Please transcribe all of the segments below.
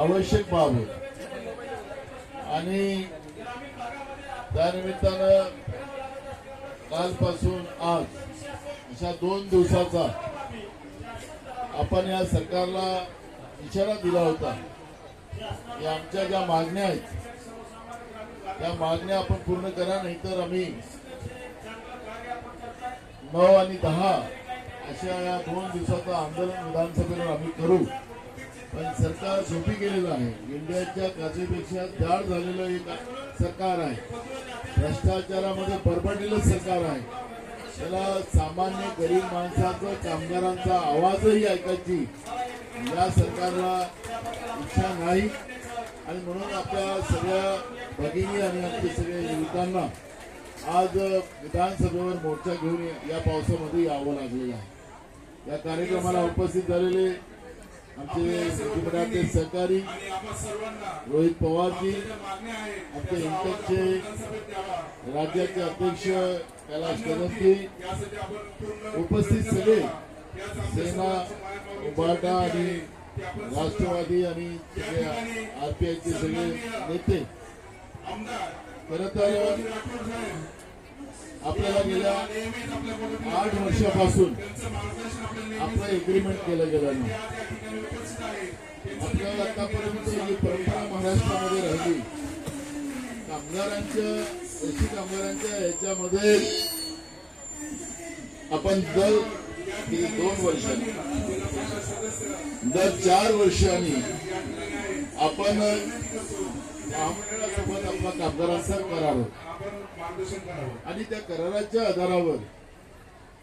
आवश्यक बाब. होती आणि त्यानिमित्तानं कालपासून आज अशा दोन दिवसाचा आपण या सरकारला इशारा दिला होता की आमच्या ज्या मागण्या आहेत त्या मागण्या आपण पूर्ण करा नाहीतर आम्ही नऊ आणि दहा अशा या दोन दिवसाचं आंदोलन विधानसभेवर आम्ही करू. पण सरकार झोपी गेलेलं आहे. इंडियाच्या काचेपेक्षा जाड झालेलं एक सरकार आहे. भ्रष्टाचारामध्ये बरबडलेलं सरकार आहे. त्याला सामान्य गरीब माणसाचं कामगारांचा आवाजही ऐकायची या सरकारला इच्छा नाही. आणि म्हणून आपल्या सगळ्या भगिनी आणि आमच्या सगळ्या युवकांना आज विधानसभेवर मोर्चा घेऊन या पावसामध्ये यावं लागलेलं आहे. या कार्यक्रमाला उपस्थित झालेले आमचे मंत्रिमंडळाचे सहकारी रोहित पवारजी आमचे इंटकचे राज्याचे अध्यक्ष कैलाश कदमजी उपस्थित सगळे सेना उभाटा आणि राष्ट्रवादी आणि आरपीआयचे सगळे नेते. खर तर आपल्याला गेल्या आठ वर्षापासून आपलं एग्रीमेंट केलं गेलं नाही. आपल्याला आतापर्यंत जी परंपरा महाराष्ट्रामध्ये राहिली कामगारांच्या कृषी कामगारांच्या याच्यामध्ये आपण दर दोन वर्षांनी दर चार वर्षांनी आपण महामंडळासोबत आपला कामगारांचा करार. करावं आणि त्या कराराच्या आधारावर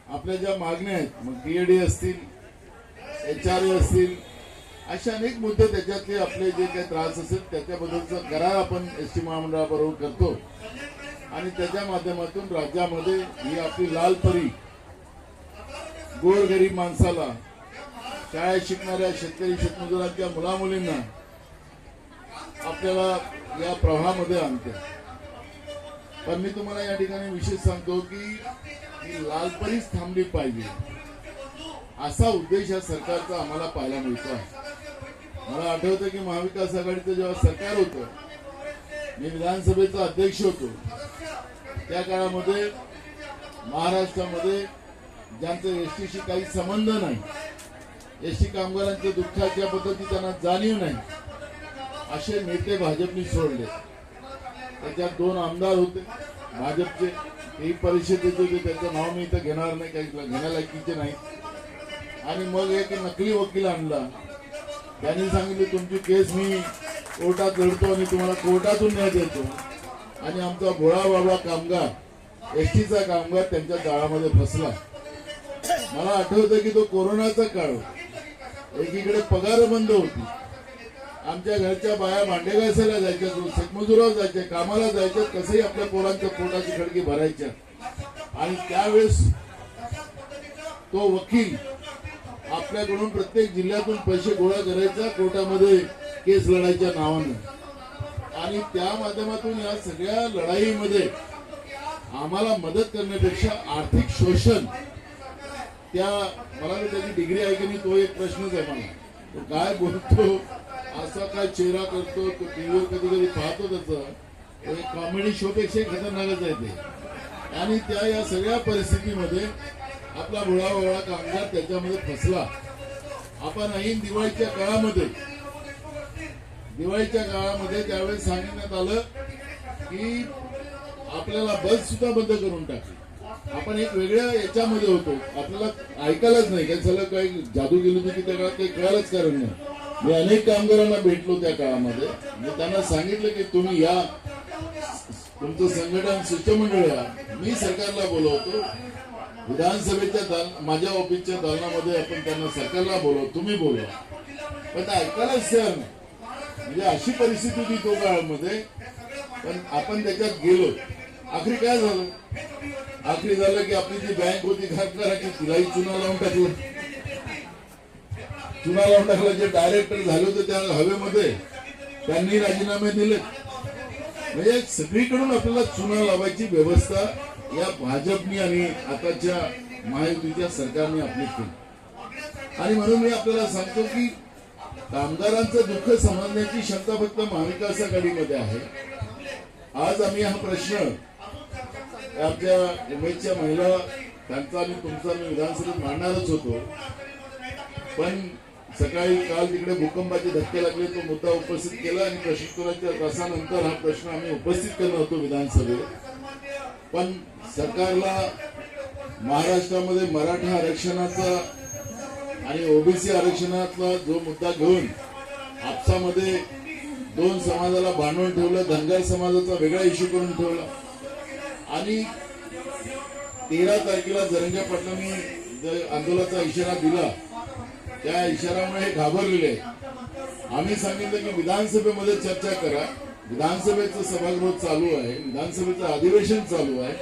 आपल्या ज्या मागण्या आहेत मग बीएडी असतील एच आर असतील असे अनेक मुद्दे त्याच्यातले आपले जे काही त्रास असेल त्याच्याबद्दलचा करार आपण एस टी महामंडळाबरोबर करतो. आणि त्याच्या माध्यमातून राज्यामध्ये ही आपली लाल परी गोरगरीब माणसाला शाळेत शिकणाऱ्या शेतकरी शेतमजुरांच्या मुलामुलींना आपल्याला या प्रवाहामध्ये आणते. पण मी तुम्हाला या ठिकाणी विशेष सांगतो की ही लालपरीच थांबली पाहिजे. असा उद्देश या सरकारचा आम्हाला पाहायला मिळतो आहे. मला आठवतं की महाविकास आघाडीचं जेव्हा सरकार होतं मी विधानसभेचा अध्यक्ष होतो. त्या काळामध्ये महाराष्ट्रामध्ये ज्यांचा एस टीशी काही संबंध नाही एस टी कामगारांच्या दुःखाच्या पद्धती त्यांना जाणीव नाही असे नेते भाजपने सोडले. त्याच्यात दोन आमदार होते. भाजपचे ते परिषदेचे होते. त्याचं नाव मी इथं घेणार नाही काही घेण्यालायकीचे नाही. आणि मग एक नकली वकील आणला. त्यांनी सांगितले तुमची केस मी कोर्टात लढतो आणि तुम्हाला कोर्टातून न्याय देतो. आणि आमचा भोळा बाबा कामगार एसटीचा कामगार त्यांच्या जाळामध्ये फसला. मला आठवतं की तो कोरोनाचा काळ एकीकडे पगार बंद होती. आमच्या घरच्या बाया भांडे घासायला जायच्या शेतमजुरावर जायच्या कामाला जायच्या कसंही आपल्या पोरांच्या पोटाची खडकी भरायच्या. आणि त्यावेळेस तो वकील आपल्याकडून प्रत्येक जिल्ह्यातून पैसे गोळा करायचा कोर्टामध्ये केस लढायच्या नावानं. आणि त्या माध्यमातून या सगळ्या लढाईमध्ये आम्हाला मदत करण्यापेक्षा आर्थिक शोषण त्या मला त्याची डिग्री आहे की नाही तो एक प्रश्नच आहे मला. तो काय बोलतो असा काय चेहरा करतो तो टीव्हीवर कधी कधी पाहतो त्याचा. कॉमेडी शो पेक्षा खतरनाकच आहे ते. आणि त्या या सगळ्या परिस्थितीमध्ये आपला भोळा कामगार त्याच्यामध्ये फसला. आपण ऐन दिवाळीच्या काळामध्ये दिवाळीच्या काळामध्ये त्यावेळेस सांगण्यात आलं की आपल्याला बस सुद्धा बंद करून टाकली. आपण एक वेगळ्या याच्यामध्ये होतो. आपल्याला ऐकायलाच नाही. काय झालं काही जादू गेली होती की त्या काळात काही कळायलाच कारण नाही. मी अनेक कामगारांना भेटलो त्या काळामध्ये. मी त्यांना सांगितलं की तुम्ही या तुमचं संघटन शिष्टमंडळ या. मी सरकारला बोलवतो. विधानसभेच्या दाल माझ्या ऑफिसच्या दालनामध्ये आपण त्यांना सरकारला बोलव तुम्ही बोलवा पण ते ऐकायलाच तयार नाही. म्हणजे अशी परिस्थिती होती तो काळामध्ये. पण आपण त्याच्यात गेलो. आखरी काय झालं? आखरी झालं की आपली जी बँक होती खासदाराची तिलाही चुना लावून टाकलं. चुना लावून टाकलं जे डायरेक्टर झाले होते त्या हवेमध्ये त्यांनी राजीनामे दिले. म्हणजे सगळीकडून आपल्याला चुना लावायची व्यवस्था या भाजपनी आणि आताच्या महायुतीच्या सरकारने आपली केली. आणि म्हणून मी आपल्याला सांगतो की कामगारांचं दुःख समजण्याची क्षमता फक्त महाविकास आघाडीमध्ये आहे. आज आम्ही हा प्रश्न आमच्या उमेदच्या महिला त्यांचा आणि तुमचा मी विधानसभेत मांडणारच होतो. पण सकाळी काल तिकडे भूकंपाचे धक्के लागले तो मुद्दा उपस्थित केला आणि प्रशिक्षणाच्या तासानंतर हा प्रश्न आम्ही उपस्थित करणार होतो विधानसभेत. पण सरकारला महाराष्ट्रामध्ये मराठा आरक्षणाचा आणि ओबीसी आरक्षणातला जो मुद्दा घेऊन आपसामध्ये दोन समाजाला बांधून ठेवलं धनगर समाजाचा वेगळा इश्यू करून ठेवला आणि तेरा तारखेला जरंगे पाटलांनी आंदोलनाचा इशारा दिला त्या इशाऱ्यामुळे हे घाबरलेले आम्ही सांगितलं की विधानसभेमध्ये चर्चा करा. विधानसभेचं सभागृह चालू आहे. विधानसभेचं अधिवेशन चालू आहे.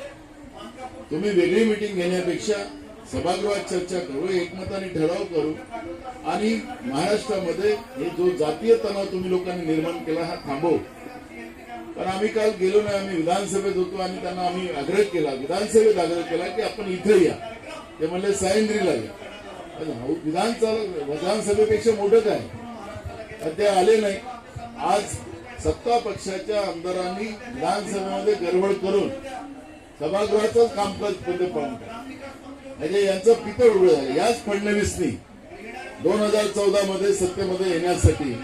तुम्ही वेगळी मिटिंग घेण्यापेक्षा सभागृहात चर्चा करू एकमताने ठराव करू. आणि महाराष्ट्रामध्ये हे जो जातीय तणाव तुम्ही लोकांनी निर्माण केला हा थांबव. पण आम्ही काल गेलो नाही. आम्ही विधानसभेत होतो आणि त्यांना आम्ही आग्रह केला विधानसभेत आग्रह केला की आपण इथे या. ते म्हणले सायंद्रीला या. पण हो, विधान विधानसभेपेक्षा मोठं काय? तर ते आले नाही. आज सत्ता पक्षाच्या आमदारांनी विधानसभेमध्ये गडबड करून सभागृहाचं कामकाज पुढे पाहून. म्हणजे यांचं पितळ उघड झालं. याच फडणवीसनी दोन हजार चौदा मध्ये सत्तेमध्ये येण्यासाठी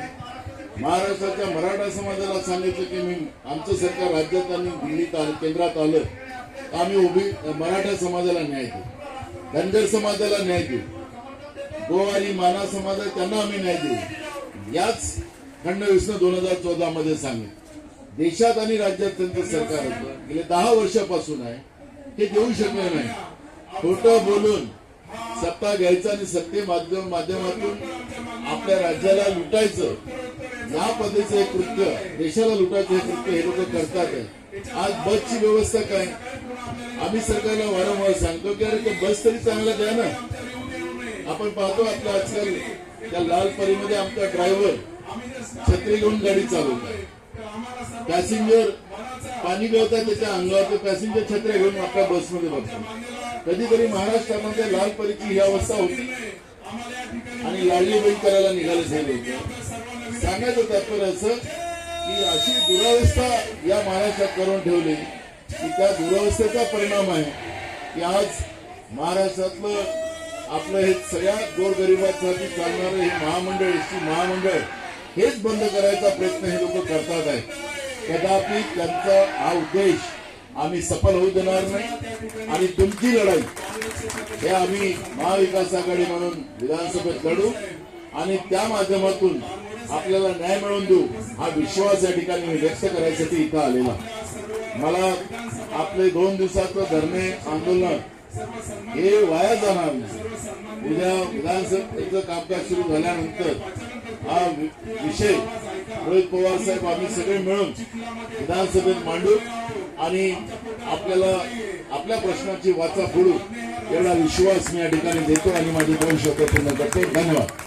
महाराष्ट्राच्या मराठा समाजाला सांगितलं की मी आमचं सरकार राज्यात आणि दिल्लीत आलं केंद्रात आलं तर आम्ही उभी मराठा समाजाला न्याय देऊ. धनगर समाजाला न्याय देऊ. गोवारी आणि माना समाज आहे त्यांना आम्ही न्याय देऊ. याच फडणवीसनं दोन हजार चौदा मध्ये सांगितलं देशात आणि राज्यात त्यांचं सरकार होतं. गेले दहा वर्षापासून आहे. हे देऊ शकणार नाही. खोटं बोलून सत्ता घ्यायचं आणि सत्ते माध्यम माध्यमातून आपल्या राज्याला लुटायचं. या पद्धतीचं हे कृत्य देशाला लुटायचं हे कृत्य हे लोक करतात आज बसची व्यवस्था काय? आम्ही सरकारला वारंवार सांगतो की अरे ते बस तरी चांगला द्या ना. आपण पाहतो आपल्या आजकाल त्या लाल परीमध्ये आमचा ड्रायव्हर छत्री घेऊन गाडी चालवतो पॅसेंजर पाणी गळतात त्याच्या अंगावर पॅसेंजर छत्र्या घेऊन आपल्या बसमध्ये बघतो कधीतरी महाराष्ट्रामध्ये लाल परीची ही अवस्था होती. आणि लाडली बहीण करायला निघाले झाले होते सांगायचं तात्पर्य असं की अशी दुरावस्था या महाराष्ट्रात करून ठेवली की त्या दुरावस्थेचा परिणाम आहे की आज महाराष्ट्रातलं आपलं हे सगळ्यात गोरगरिबांसाठी चालणारं हे महामंडळ एस टी महामंडळ हेच बंद करायचा प्रयत्न हे लोक करतात आहेत कदापि त्यांचा हा उद्देश आम्ही सफल होऊ देणार नाही आणि तुमची लढाई हे आम्ही महाविकास आघाडी म्हणून विधानसभेत लढू आणि त्या माध्यमातून आपल्याला न्याय मिळवून देऊ हा विश्वास या ठिकाणी मी व्यक्त करायसाठी इथं आलेला. मला आपले दोन दिवसाचं धरणे आंदोलन हे वाया जाणार नाही. उद्या विधानसभेचं कामकाज सुरू झाल्यानंतर हा विषय रोहित पवार साहेब आम्ही सगळे मिळून विधानसभेत मांडू आणि आपल्याला आपल्या प्रश्नाची वाचा फोडू एवढा विश्वास मी या ठिकाणी देतो आणि माझी दोन शब्द पूर्ण करतो. धन्यवाद.